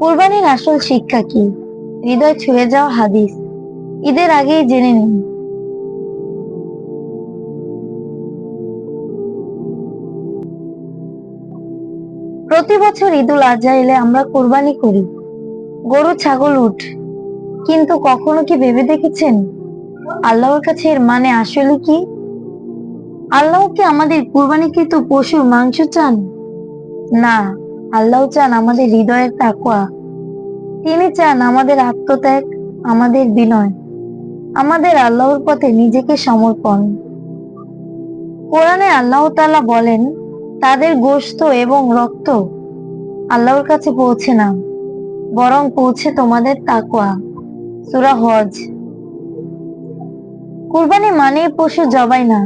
কোরবানির আসল শিক্ষা কি? হৃদয় ছুঁয়ে যাওয়া হাদিস। ঈদের আগেই জেনে নিন। প্রতি বছর ঈদুল আজহা এলে আমরা কোরবানি করি। গরু, ছাগল উঠ কিন্তু কখনো কি ভেবে দেখেছেন? আল্লাহর কাছে এর মানে আসলে কি? আল্লাহ কি আমাদের কুরবানিকৃত পশুর মাংস চান? না আল্লাহ চান আমাদের হৃদয়ের তাকুয়া তিনি চান আমাদের আত্মত্যাগ, আমাদের বিনয়, আমাদের আল্লাহর পথে নিজেকে সমর্পণ। কোরআনে আল্লাহ তাআলা বলেন, তাদের গোশত এবং রক্ত আল্লাহর কাছে পৌঁছে না, বরং পৌঁছে তোমাদের তাকুয়া সূরা হজ। কুরবানি মানে পশু জবাই না,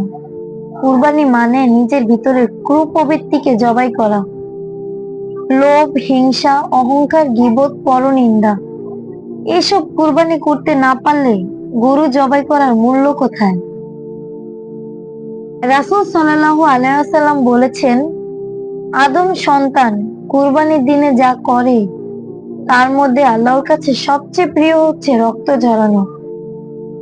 কুরবানি মানে নিজের ভিতরের ক্রুপ্রবৃত্তিকে জবাই করা। লোভ, হিংসা, অহংকার, গিবত, পরনিন্দা। এসব কুরবানি করতে না পারলে গরু জবাই করার মূল্য কোথায়? রাসূল সাল্লাল্লাহু আলাইহি ওয়াসাল্লাম বলেছেন, আদম সন্তান কুরবানির দিনে যা করে, তার মধ্যে আল্লাহর কাছে সবচেয়ে প্রিয় হচ্ছে রক্ত ঝরানো।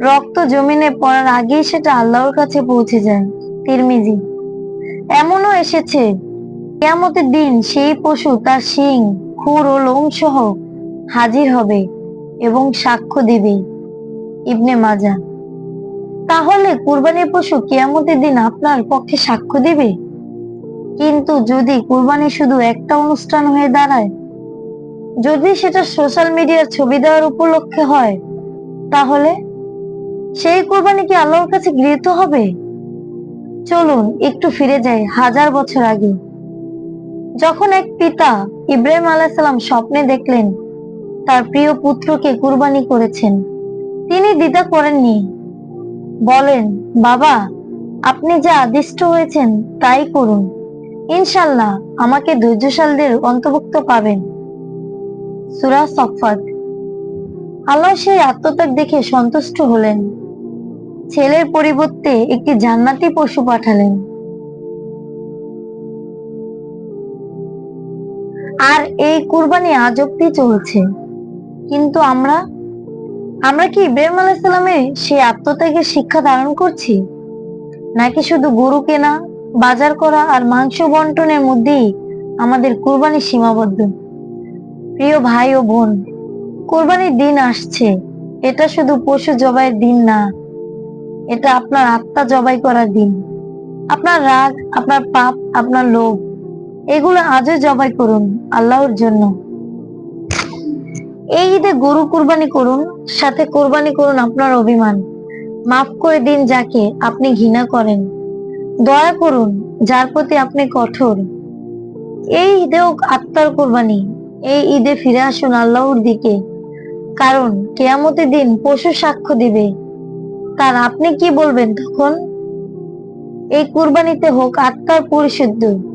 রক্ত জমিনে পড়ার আগেই সেটা আল্লাহর কাছে পৌঁছে যায়। তিরমিজি, এমনও এসেছে কেয়ামতের দিন সেই পশু, তার শিং, খুর ও লোম সহ হাজির হবে এবং সাক্ষ্য দিবে ইবনে মাজা। তাহলে কুরবানির পশু কেয়ামতের দিন আপনার পক্ষে সাক্ষ্য দিবে? কিন্তু যদি কুরবানি শুধু একটা অনুষ্ঠান হয়ে দাঁড়ায়, যদি সেটা সোশ্যাল মিডিয়ার ছবি দেওয়ার উপলক্ষে হয়, তাহলে সেই কোরবানি কি আল্লাহর কাছে গৃহীত হবে? চলুন একটু ফিরে যাই হাজার বছর আগে। যখন এক পিতা ইব্রাহিম আলাইসাল্লাম স্বপ্নে দেখলেন তার প্রিয় পুত্রকে কুরবানি করেছেন, তিনি দ্বিধা করেননি। বলেন, বাবা, আপনি যা আদিষ্ট হয়েছেন তাই করুন। ইনশাল্লাহ আমাকে ধৈর্যশালদের অন্তর্ভুক্ত পাবেন। সুরা সফাত আল্লাহ সেই আত্মত্যাগ দেখে সন্তুষ্ট হলেন। ছেলের পরিবর্তে একটি জান্নাতি পশু পাঠালেন। আর এই কুরবানি আজ অব্দি চলছে। কিন্তু আমরা আমরা কি ইব্রাহিম আলাইসাল্লামের সেই আত্মত্যাগের শিক্ষা ধারণ করছি? নাকি শুধু গরু কেনা, বাজার করা আর মাংস বন্টনের মধ্যেই আমাদের কুরবানি সীমাবদ্ধ? প্রিয় ভাই ও বোন, কোরবানির দিন আসছে। এটা শুধু পশু জবাইয়ের দিন না, এটা আপনার আত্মা জবাই করার দিন। আপনার রাগ, আপনার পাপ, আপনার লোভ এগুলো আজও জবাই করুন, আল্লাহর জন্য। এই ঈদে গরু কুরবানি করুন, সাথে কোরবানি করুন আপনার অভিমান। মাফ করে দিন যাকে আপনি ঘৃণা করেন। দয়া করুন, যার প্রতি আপনি কঠোর। এই ঈদেও আত্মার কোরবানি, এই ঈদে ফিরে আসুন আল্লাহর দিকে। কারণ কেয়ামতের দিন পশু সাক্ষ্য দিবে। তার আপনি কি বলবেন তখন? এই কুরবানিতে হোক আত্মার পরিশুদ্ধ।